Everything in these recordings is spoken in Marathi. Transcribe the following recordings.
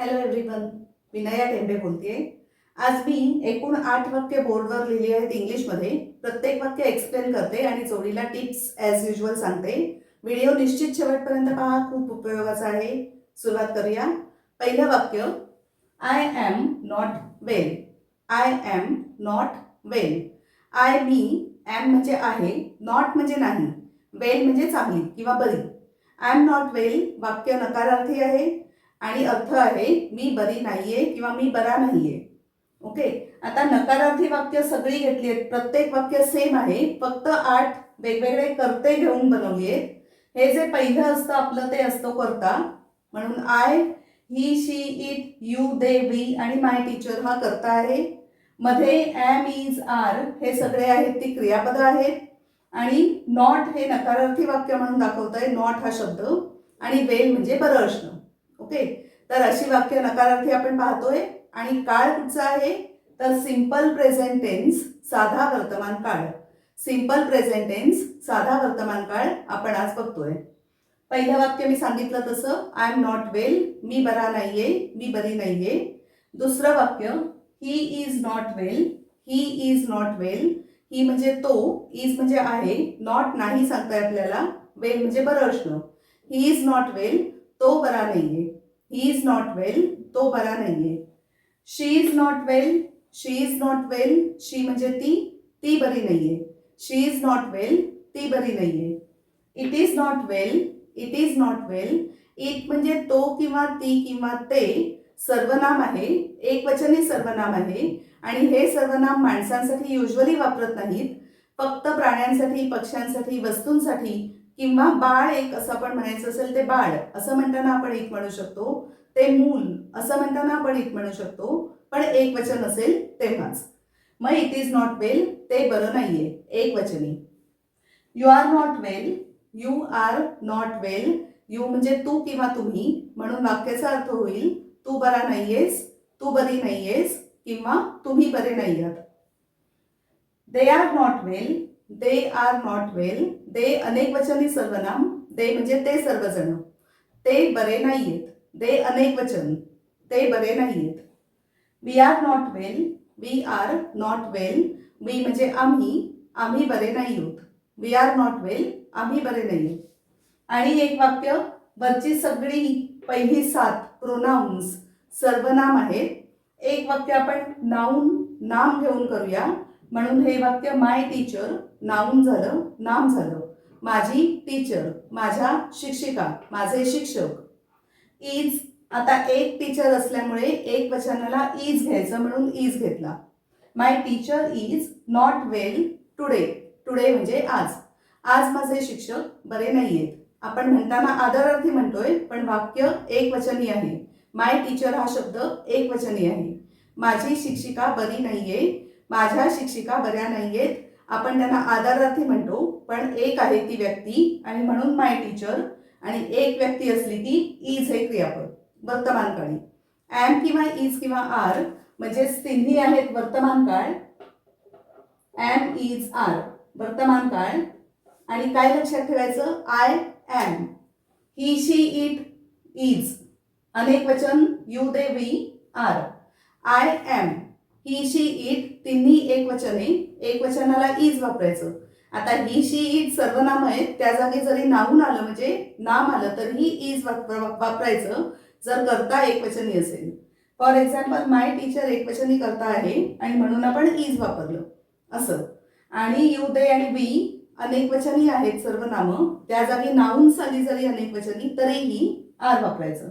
हॅलो एव्हरीवन विनया टेंबे बोलते आज मी एकूण आठ वाक्य बोर्डवर लिहिली आहेत इंग्लिशमध्ये. प्रत्येक वाक्य एक्सप्लेन करते आणि जोडीला टिप्स ॲज युजल सांगते. व्हिडिओ निश्चित शेवटपर्यंत पहा. खूप उपयोगाचा आहे. सुरुवात करूया. पहिलं वाक्य. I am not well I am not well I me am म्हणजे आहे. नॉट म्हणजे नाही. वेल म्हणजे चांगली किंवा बरी. आय एम नॉट वेल वाक्य नकारार्थी आहे. आणि अर्थ आहे मी बरी नाहीये किंवा मी बरा नाहीये. ओके आता नकारार्थी वाक्य सगळी घेतली आहेत. प्रत्येक वाक्य सेम आहे. फक्त आठ वेगवेगळे कर्ते घेऊन बनवली आहेत हे जे पहिलं असतं आपलं ते असतो करता. म्हणून I he she it you they we आणि माय टीचर हा करता आहे. मध्ये ॲम इज आर हे सगळे आहेत ती क्रियापद आहेत. आणि नॉट हे नकारार्थी वाक्य म्हणून दाखवत आहे नॉट हा शब्द. आणि वेल म्हणजे बरं असणं. ओके. तर अशी वाक्य नकारार्थी आपण पाहतोय. आणि काळ कुठचा आहे? तर सिंपल प्रेझेंट टेन्स साधा वर्तमान काळ. सिंपल प्रेझेंट टेन्स साधा वर्तमान काळ आपण आज बघतोय. पहिलं वाक्य मी सांगितलं तसं. आय एम नॉट वेल मी बरा नाहीये मी बरी नाहीये. दुसरं वाक्य he is not well he is not well he म्हणजे तो इज म्हणजे आहे नॉट नाही सांगताय आपल्याला. वेल म्हणजे बरं असणं. ही इज नॉट वेल तो बरा नाहीये. इज नॉट वेल तो बरा नाहीये. She is not well she is not well she म्हणजे ती ती बरी नाहीये. शी इज नॉट वेल ती बरी नाहीये. It is not well it is not well it म्हणजे तो किंवा ती किंवा ते सर्वनाम आहे एकवचनी सर्वनाम आहे आणि हे सर्वनाम माणसांसाठी युजली वापरत नाहीत. फक्त प्राण्यांसाठी पक्ष्यांसाठी वस्तूंसाठी किंवा बाळ एक असं आपण म्हणायचं असेल ते बाळ असं म्हणताना आपण एक म्हणू शकतो. ते मूल असं म्हणताना आपण एक म्हणू शकतो. पण एक वचन असेल तेव्हाच. मग इट इज नॉट वेल ते बरं नाहीये. एक वचनी you are not well you are not well you म्हणजे तू किंवा तुम्ही म्हणून वाक्याचा अर्थ होईल तू बरा नाहीयेस तू बरी नाहीयेस किंवा तुम्ही बरे नाही आहात they are not well they are not well they अनेक वचनी सर्वनाम. दे म्हणजे ते सर्वजण. ते बरे नाहीयेत. दे अनेक वचन. ते बरे नाहीयेत. We are not well we are not well we म्हणजे आम्ही. आम्ही बरे नाही आहोत वी आर नॉट वेल आम्ही बरे नाही आहोत आणि एक वाक्य वरची सगळी पहिली सात प्रोनाऊन्स सर्वनाम आहेत. एक वाक्य आपण नाऊन नाम घेऊन करूया. म्हणून हे वाक्य माय टीचर नाऊन झालं नाम झालं. माझी टीचर माझ्या शिक्षिका माझे शिक्षक. इज आता एक टीचर असल्यामुळे एक वचनाला इज घ्यायचं म्हणून इज घेतला. My teacher is not well today today म्हणजे आज. आज माझे शिक्षक बरे नाही आहेत आपण म्हणताना आदरार्थी म्हणतोय पण वाक्य एक वचनी आहे. माय टीचर हा शब्द एक वचनी आहे. माझी शिक्षिका बरी नाहीये. माझ्या शिक्षिका बऱ्या नाही आहेत आपण त्यांना आदरार्थी म्हणतो पण एक आहे ती व्यक्ती आणि म्हणून माय टीचर आणि एक व्यक्ती असली ती इज हे क्रियापद. वर्तमान काळी. ॲम किंवा इज किंवा आर म्हणजे तिन्ही आहेत वर्तमान काळ. ॲम इज आर वर्तमान काळ. आणि काय लक्षात ठेवायचं? I am he she it is अनेक वचन you they we are I am he she it तिन्ही एक वचने एक वचनाला इज वापरायचं. आता ही शी इट सर्वनाम आहेत त्या जागी जरी नावून आलं म्हणजे नाम आलं तर ही इज वापरायचं जर करता एक वचनी असेल. फॉर एक्झाम्पल माय टीचर एक वचनी करता आहे आणि म्हणून आपण इज वापरलं. असं. आणि यू दे आणि वी अनेक वचनी आहेत सर्वनामं त्या जागी नाहून साली जरी अनेक वचनी तरीही आर वापरायचं.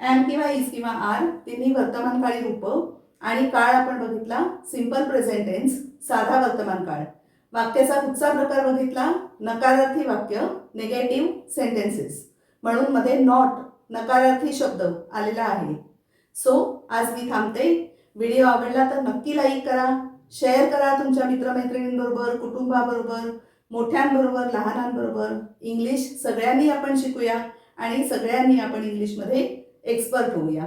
एम किंवा इज किंवा आर तिन्ही वर्तमानकाळी रूपं आणि काळ आपण बघितला सिंपल प्रेझेंट टेन्स साधा वर्तमान काळ. वाक्याचा पुढचा प्रकार बघितला? नकारार्थी वाक्य नेगेटिव्ह सेंटेन्सेस म्हणून मध्ये नॉट नकारार्थी शब्द आलेला आहे. सो आज मी थांबते. व्हिडिओ आवडला तर नक्की लाईक करा. शेअर करा तुमच्या मित्रमैत्रिणींबरोबर कुटुंबाबरोबर मोठ्यांबरोबर लहानांबरोबर. इंग्लिश सगळ्यांनी आपण शिकूया आणि सगळ्यांनी आपण इंग्लिशमध्ये एक्सपर्ट होऊया.